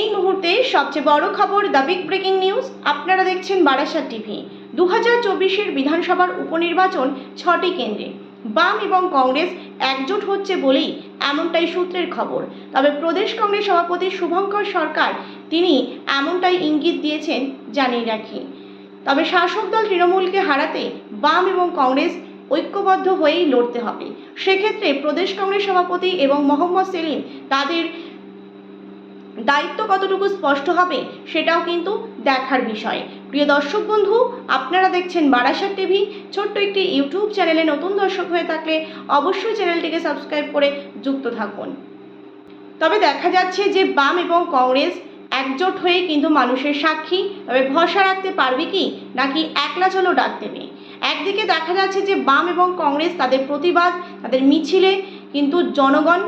এই মুহূর্তে সবচেয়ে বড় খবর দ্য বিগ ব্রেকিং নিউজ আপনারা দেখছেন বারাসাত টিভি। দু হাজার চব্বিশের বিধানসভার উপনির্বাচন ছটি কেন্দ্রে। বাম এবং কংগ্রেস একজোট হচ্ছে বলেই এমনটাই সূত্রের খবর। তবে প্রদেশ কংগ্রেস সভাপতি শুভঙ্কর সরকার তিনি এমনটাই ইঙ্গিত দিয়েছেন জানিয়ে রাখি। তবে শাসক দল তৃণমূলকে হারাতে বাম এবং কংগ্রেস ঐক্যবদ্ধ হয়েই লড়তে হবে। সেক্ষেত্রে প্রদেশ কংগ্রেস সভাপতি এবং মোহাম্মদ সেলিম তাদের দায়িত্ব কতটুকু স্পষ্ট হবে সেটাও কিন্তু দেখার বিষয়। প্রিয় দর্শক বন্ধু, আপনারা দেখছেন বারাসাত টিভি। ছোট্ট একটি ইউটিউব চ্যানেলে নতুন দর্শক হয়ে থাকলে অবশ্যই চ্যানেলটিকে সাবস্ক্রাইব করে যুক্ত থাকুন। তবে দেখা যাচ্ছে যে বাম এবং কংগ্রেস একজোট হয়ে কিন্তু মানুষের সাক্ষী। তবে ভরসা রাখতে পারবে কি? নাকি একলা চলো ডাক দেবে? একদিকে দেখা যাচ্ছে যে বাম এবং কংগ্রেস তাদের প্রতিবাদ, তাদের মিছিলে কিন্তু জনগণ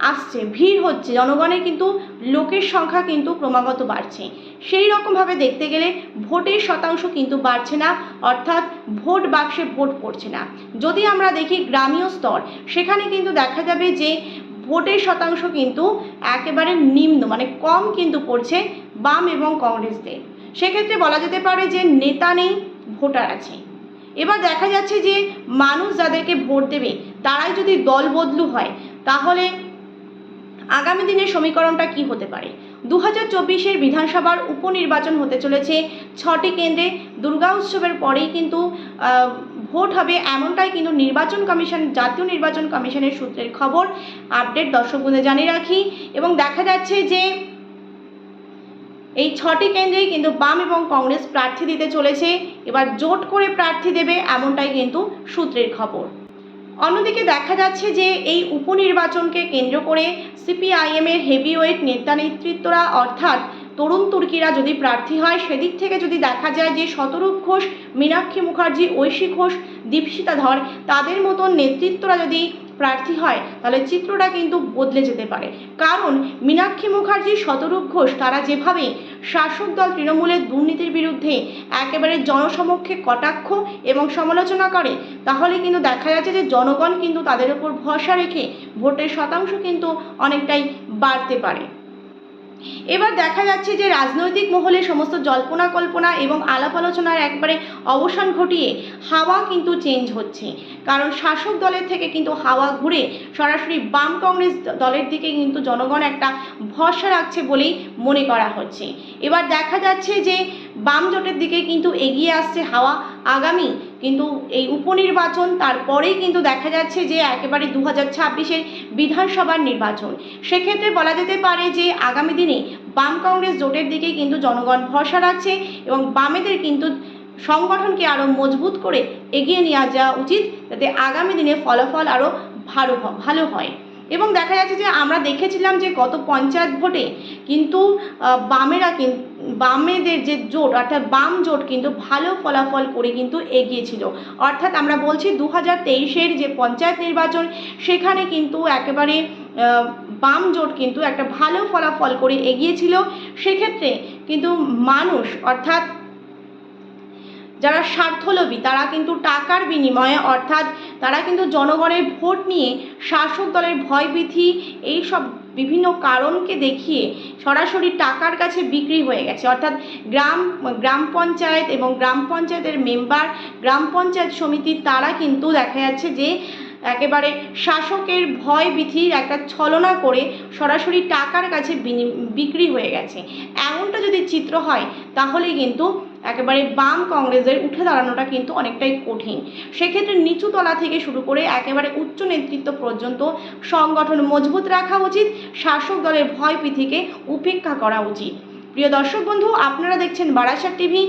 আসছে, ভিড় হচ্ছে, জনগণের কিন্তু, লোকের সংখ্যা কিন্তু ক্রমাগত বাড়ছে। সেই রকমভাবে দেখতে গেলে ভোটের শতাংশ কিন্তু বাড়ছে না, অর্থাৎ ভোট বাক্সে ভোট পড়ছে না। যদি আমরা দেখি গ্রামীয় স্তর, সেখানে কিন্তু দেখা যাবে যে ভোটের শতাংশ কিন্তু একেবারে নিম্ন মানে কম কিন্তু পড়ছে বাম এবং কংগ্রেসদের। সেক্ষেত্রে বলা যেতে পারে যে নেতা নেই, ভোটার আছে। এবার দেখা যাচ্ছে যে মানুষ যাদেরকে ভোট দেবে, তারাই যদি দল বদলু হয়, তাহলে আগামী দিনের সমীকরণটা কি হতে পারে? দু হাজার চব্বিশের বিধানসভার উপনির্বাচন হতে চলেছে। ছটি কেন্দ্রে দুর্গা উৎসবের পরেই কিন্তু ভোট হবে এমনটাই কিন্তু নির্বাচন কমিশন, জাতীয় নির্বাচন কমিশনের সূত্রের খবর। আপডেট দর্শক বন্ধুদের জানিয়ে রাখি। এবং দেখা যাচ্ছে যে, এই ছটি কেন্দ্রেই কিন্তু বাম এবং কংগ্রেস প্রার্থী দিতে চলেছে। এবার জোট করে প্রার্থী দেবে এমনটাই কিন্তু সূত্রের খবর। অন্যদিকে দেখা যাচ্ছে যে এই উপনির্বাচনকে কেন্দ্র করে সিপিআইএমের হেভিওয়েট নেতা নেতৃত্বরা, অর্থাৎ তরুণ তুর্কিরা যদি প্রার্থী হয়, সেদিক থেকে যদি দেখা যায় যে শতরূপ ঘোষ, মীনাক্ষী মুখার্জি, ঐশী ঘোষ, দীপশিতা ধর, তাদের মতন নেতৃত্বরা যদি প্রার্থী হয়, তাহলে চিত্রটা কিন্তু বদলে যেতে পারে। কারণ মীনাক্ষী মুখার্জি শতরূপ ঘোষ তারা যেভাবে শাসক দল তৃণমূলের দুর্নীতির বিরুদ্ধে একেবারে জনসমক্ষে কটাক্ষ এবং সমালোচনা করে, তাহলে কিন্তু দেখা যাচ্ছে যে জনগণ কিন্তু তাদের উপর ভরসা রেখে ভোটের শতাংশ কিন্তু অনেকটাই বাড়তে পারে। এবার দেখা যাচ্ছে যে রাজনৈতিক মহলে সমস্ত জল্পনা কল্পনা এবং আলাপ আলোচনার একবারে অবসান ঘটিয়ে হাওয়া কিন্তু চেঞ্জ হচ্ছে। কারণ শাসক দলের থেকে কিন্তু হাওয়া ঘুরে সরাসরি বাম কংগ্রেস দলের দিকে কিন্তু জনগণ একটা ভরসা রাখছে বলেই মনে করা হচ্ছে। এবার দেখা যাচ্ছে যে বাম জোটের দিকে কিন্তু এগিয়ে আসছে হাওয়া আগামী। কিন্তু এই উপনির্বাচন তারপরেই কিন্তু দেখা যাচ্ছে যে একেবারে দু হাজার ছাব্বিশের বিধানসভার নির্বাচন। সেক্ষেত্রে বলা যেতে পারে যে আগামী দিনে বাম কংগ্রেস জোটের দিকে কিন্তু জনগণ ভরসা রাখছে এবং বামেদের কিন্তু সংগঠনকে আরও মজবুত করে এগিয়ে নিয়ে যাওয়া উচিত যাতে আগামী দিনে ফলাফল আরও ভালো ভালো হয়। এবং দেখা যাচ্ছে যে আমরা দেখেছিলাম যে গত পঞ্চায়েত ভোটে কিন্তু বামেরা কিন্তু বামেদের যে জোট, অর্থাৎ বাম জোট কিন্তু ভালো ফলাফল করে কিন্তু এগিয়েছিল। অর্থাৎ আমরা বলছি দু হাজার তেইশের যে পঞ্চায়েত নির্বাচন, সেখানে কিন্তু একেবারে বাম জোট কিন্তু একটা ভালো ফলাফল করে এগিয়েছিল। সেক্ষেত্রে কিন্তু মানুষ, অর্থাৎ যারা স্বার্থলোভী, তারা কিন্তু টাকার বিনিময়ে, অর্থাৎ তারা কিন্তু জনগণের ভোট নিয়ে শাসক দলের ভয়ভীতি এই সব বিভিন্ন কারণকে দেখিয়ে সরাসরি টাকার কাছে বিক্রি হয়ে গেছে। অর্থাৎ গ্রাম গ্রাম পঞ্চায়েত এবং গ্রাম পঞ্চায়েতের মেম্বার, গ্রাম পঞ্চায়েত সমিতি তারা কিন্তু দেখা যাচ্ছে যে একেবারে শাসকের ভয় ভীতির একটা ছলনা করে সরাসরি টাকার কাছে বিক্রি হয়ে গেছে। এমনটা যদি চিত্র হয়, তাহলে কিন্তু একেবারে বাম কংগ্রেসের উঠে দাঁড়ানোটা কিন্তু অনেকটাই কঠিন। সেক্ষেত্রে নিচু তলা থেকে শুরু করে একেবারে উচ্চ নেতৃত্ব পর্যন্ত সংগঠন মজবুত রাখা উচিত, শাসক দলের ভয়ভীতিকে উপেক্ষা করা উচিত। প্রিয় দর্শক বন্ধু, আপনারা দেখছেন বারাসাত টিভি।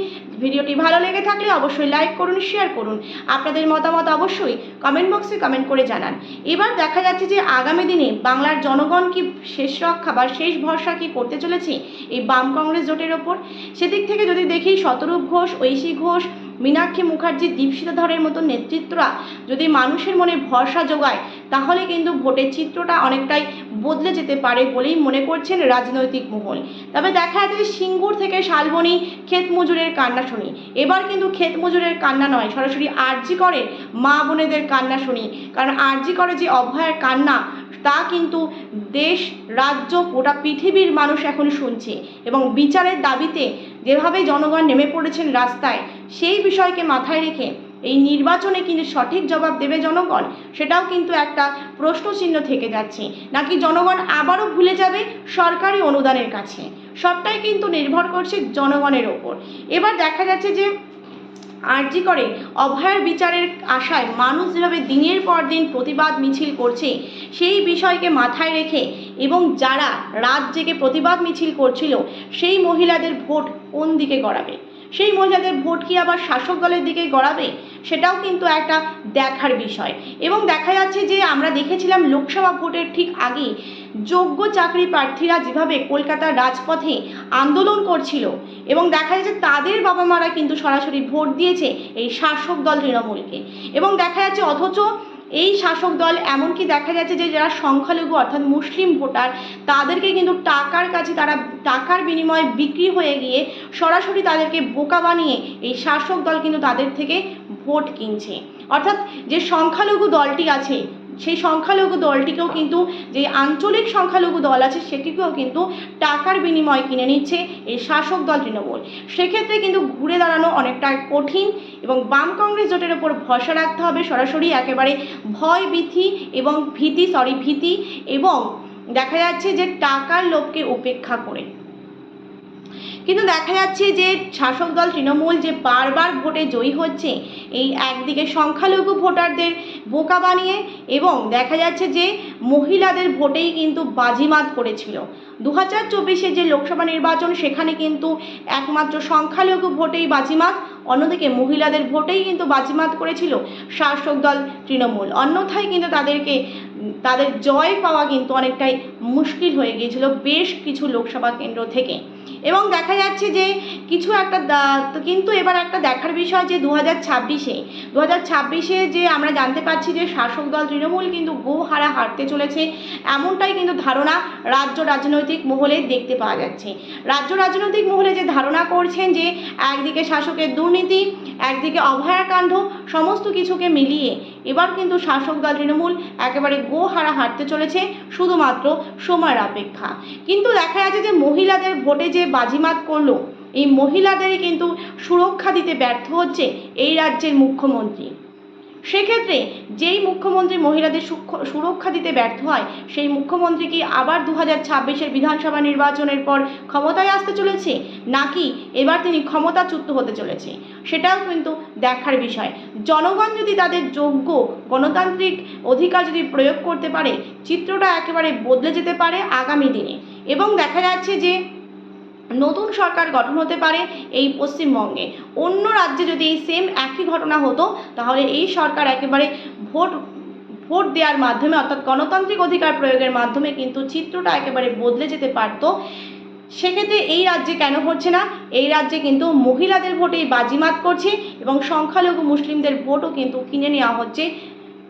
ভিডিওটি ভালো লেগে থাকলে অবশ্যই লাইক করুন শেয়ার করুন। আপনাদের মতামত অবশ্যই কমেন্ট বক্সে কমেন্ট করে জানান। এবার দেখা যাচ্ছে যে আগামী দিনে বাংলার জনগণ কি শেষ রক্ষা বা শেষ ভরসা কি করতে চলেছে এই বাম কংগ্রেস জোটের ওপর? সেদিক থেকে যদি দেখি শতরূপ ঘোষ, ঐশী ঘোষ মীনাক্ষী মুখার্জি দীপশিতা ধরের মতো নেতৃত্বরা যদি মানুষের মনে ভরসা যোগায়, তাহলে কিন্তু ভোটের চিত্রটা অনেকটাই বদলে যেতে পারে বলেই মনে করছেন রাজনৈতিক মহল। তবে দেখা যাচ্ছে যে সিঙ্গুর থেকে শালবনি ক্ষেত মজুরের কান্না শুনি। এবার কিন্তু ক্ষেত মজুরের কান্না নয়, সরাসরি আরজি করে মা বোনেদের কান্না শুনি। কারণ আরজি করে যে অভয়ের কান্না তা কিন্তু দেশ, রাজ্য, গোটা পৃথিবীর মানুষ এখন শুনছে এবং বিচারের দাবিতে যেভাবে জনগণ নেমে পড়েছেন রাস্তায়, সেই বিষয়কে মাথায় রেখে এই নির্বাচনে কিন্তু সঠিক জবাব দেবে জনগণ, সেটাও কিন্তু একটা প্রশ্নচিহ্ন থেকে যাচ্ছে। নাকি জনগণ আবারও ভুলে যাবে সরকারি অনুদানের কাছে? সবটাই কিন্তু নির্ভর করছে জনগণের ওপর। এবার দেখা যাচ্ছে যে আর্জি করে। অভয়ার বিচারের আশায় মানুষ যেভাবে দিনের পর দিন প্রতিবাদ মিছিল করছে, সেই বিষয়কে মাথায় রেখে এবং যারা রাত জেগে প্রতিবাদ মিছিল করছিল, সেই মহিলাদের ভোট কোন দিকে গড়াবে? সেই মহিলাদের ভোট কি আবার শাসক দলের দিকে গড়াবে? সেটাও কিন্তু একটা দেখার বিষয়। এবং দেখা যাচ্ছে যে আমরা দেখেছিলাম লোকসভা ভোটের ঠিক আগে যোগ্য চাকরি প্রার্থীরা যেভাবে কলকাতার রাজপথে আন্দোলন করছিল এবং দেখা যাচ্ছে তাদের বাবা মারা কিন্তু সরাসরি ভোট দিয়েছে এই শাসক দল তৃণমূলকে। এবং দেখা যাচ্ছে অথচ এই শাসক দল এমনকি দেখা যাচ্ছে যে যারা সংখ্যালঘু অর্থাৎ মুসলিম ভোটার, তাদেরকে কিন্তু টাকার কাছে তারা টাকার বিনিময়ে বিক্রি হয়ে গিয়ে সরাসরি তাদেরকে বোকা বানিয়ে এই শাসক দল কিন্তু তাদের থেকে ভোট কিনছে। অর্থাৎ যে সংখ্যালঘু দলটি আছে, সেই সংখ্যালঘু দলটিকেও কিন্তু যে আঞ্চলিক সংখ্যালঘু দল আছে, সেটিকেও কিন্তু টাকার বিনিময়ে কিনে নিচ্ছে এই শাসক দল তৃণমূল। সেক্ষেত্রে কিন্তু ঘুরে দাঁড়ানো অনেকটা কঠিন এবং বাম কংগ্রেস জোটের ওপর ভরসা রাখতে হবে সরাসরি একেবারে ভয় ভীতি এবং ভীতি সরি ভীতি এবং দেখা যাচ্ছে যে টাকার লোককে উপেক্ষা করে। কিন্তু দেখা যাচ্ছে যে শাসক দল তৃণমূল যে বারবার ভোটে জয়ী হচ্ছে, এই একদিকে সংখ্যালঘু ভোটারদের বোকা বানিয়ে এবং দেখা যাচ্ছে যে মহিলাদের ভোটেই কিন্তু বাজিমাত করেছিল। দু হাজার চব্বিশে যে লোকসভা নির্বাচন, সেখানে কিন্তু একমাত্র সংখ্যালঘু ভোটেই বাজিমাত, অন্যদিকে মহিলাদের ভোটেই কিন্তু বাজিমাত করেছিল শাসক দল তৃণমূল। অন্যথায় কিন্তু তাদেরকে, তাদের জয় পাওয়া কিন্তু অনেকটাই মুশকিল হয়ে গিয়েছিল বেশ কিছু লোকসভা কেন্দ্র থেকে। এবং দেখা যাচ্ছে যে কিছু একটা কিন্তু এবার একটা দেখার বিষয় যে দু হাজার ছাব্বিশে দু হাজার ছাব্বিশে যে আমরা জানতে পারছি যে শাসক দল তৃণমূল কিন্তু গো হারা হারতে চলেছে, এমনটাই কিন্তু ধারণা রাজ্য রাজনৈতিক মহলে দেখতে পাওয়া যাচ্ছে। রাজ্য রাজনৈতিক মহলে যে ধারণা করছেন যে একদিকে শাসকের দুর্নীতি, একদিকে অভয়াকাণ্ড সমস্ত কিছুকে মিলিয়ে এবার কিন্তু শাসক দল তৃণমূল একেবারে গো হারা হারতে চলেছে, শুধুমাত্র সময়ের অপেক্ষা। কিন্তু দেখা যাচ্ছে যে মহিলাদের ভোটে যে বাজিমাত করল, এই মহিলাদেরই কিন্তু সুরক্ষা দিতে ব্যর্থ হচ্ছে এই রাজ্যের মুখ্যমন্ত্রী। সেক্ষেত্রে যেই মুখ্যমন্ত্রী মহিলাদের সুরক্ষা দিতে ব্যর্থ হয়, সেই মুখ্যমন্ত্রী কি আবার দু হাজার ছাব্বিশের বিধানসভা নির্বাচনের পর ক্ষমতায় আসতে চলেছে, নাকি এবার তিনি ক্ষমতাচ্যুত হতে চলেছে? সেটাও কিন্তু দেখার বিষয়। জনগণ যদি তাদের যোগ্য গণতান্ত্রিক অধিকার যদি প্রয়োগ করতে পারে, চিত্রটা একেবারে বদলে যেতে পারে আগামী দিনে। এবং দেখা যাচ্ছে যে নতুন সরকার গঠন হতে পারে এই পশ্চিমবঙ্গে। অন্য রাজ্যে যদি এই সেম একই ঘটনা হতো, তাহলে এই সরকার একেবারে ভোট ভোট দেওয়ার মাধ্যমে, অর্থাৎ গণতান্ত্রিক অধিকার প্রয়োগের মাধ্যমে কিন্তু চিত্রটা একেবারে বদলে যেতে পারতো। সেক্ষেত্রে এই রাজ্যে কেন হচ্ছে না? এই রাজ্যে কিন্তু মহিলাদের ভোটেই বাজিমাত করছে এবং সংখ্যালঘু মুসলিমদের ভোটও কিন্তু কিনে নেওয়া হচ্ছে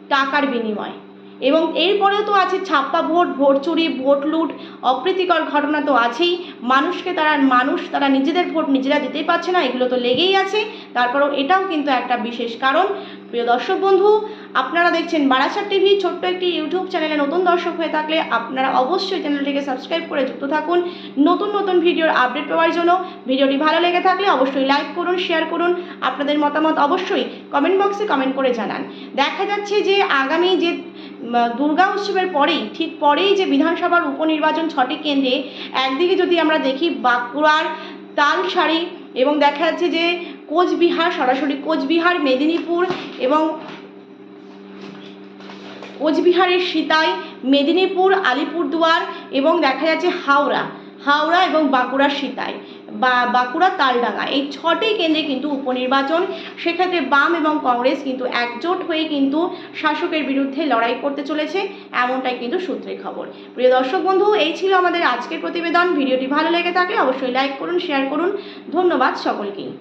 টাকার বিনিময়ে। এবং এরপরেও তো আছে ছাপ্পা ভোট ভোট চুরি, ভোট লুট, অপ্রীতিকর ঘটনা তো আছেই। মানুষকে তারা, মানুষ, তারা নিজেদের ভোট নিজেরা দিতেই পারছে না, এগুলো তো লেগেই আছে। তারপরেও এটাও কিন্তু একটা বিশেষ কারণ। প্রিয় দর্শক বন্ধু, আপনারা দেখছেন বারাসাত টিভি, ছোট্ট একটি ইউটিউব চ্যানেলে নতুন দর্শক হয়ে থাকলে আপনারা অবশ্যই চ্যানেলটিকে সাবস্ক্রাইব করে যুক্ত থাকুন। নতুন নতুন ভিডিওর আপডেট পাওয়ার জন্য ভিডিওটি ভালো লেগে থাকলে অবশ্যই লাইক করুন, শেয়ার করুন। আপনাদের মতামত অবশ্যই কমেন্ট বক্সে কমেন্ট করে জানান। দেখা যাচ্ছে যে আগামী যে দুর্গা উৎসবের পরেই, ঠিক পরেই যে বিধানসভার উপনির্বাচন ছটি কেন্দ্রে একদিকে যদি আমরা দেখি বাঁকুড়ার তালশাড়ি এবং দেখা যাচ্ছে যে কোচবিহার, সরাসরি কোচবিহার, মেদিনীপুর এবং কোচবিহারের সীতাই, মেদিনীপুর, আলিপুরদুয়ার এবং দেখা যাচ্ছে হাওড়া। হাওড়া এবং বাঁকুড়ার সিতাই বা বাঁকুড়া তালডাঙ্গা। এই ছটি কেন্দ্রে কিন্তু উপনির্বাচন, সেক্ষেত্রে বাম এবং কংগ্রেস কিন্তু একজোট হয়ে কিন্তু শাসকের বিরুদ্ধে লড়াই করতে চলেছে, এমনটাই কিন্তু সূত্রের খবর। প্রিয় দর্শক বন্ধু, এই ছিল আমাদের আজকের প্রতিবেদন। ভিডিওটি ভালো লেগে থাকলে অবশ্যই লাইক করুন শেয়ার করুন। ধন্যবাদ সকলকেই।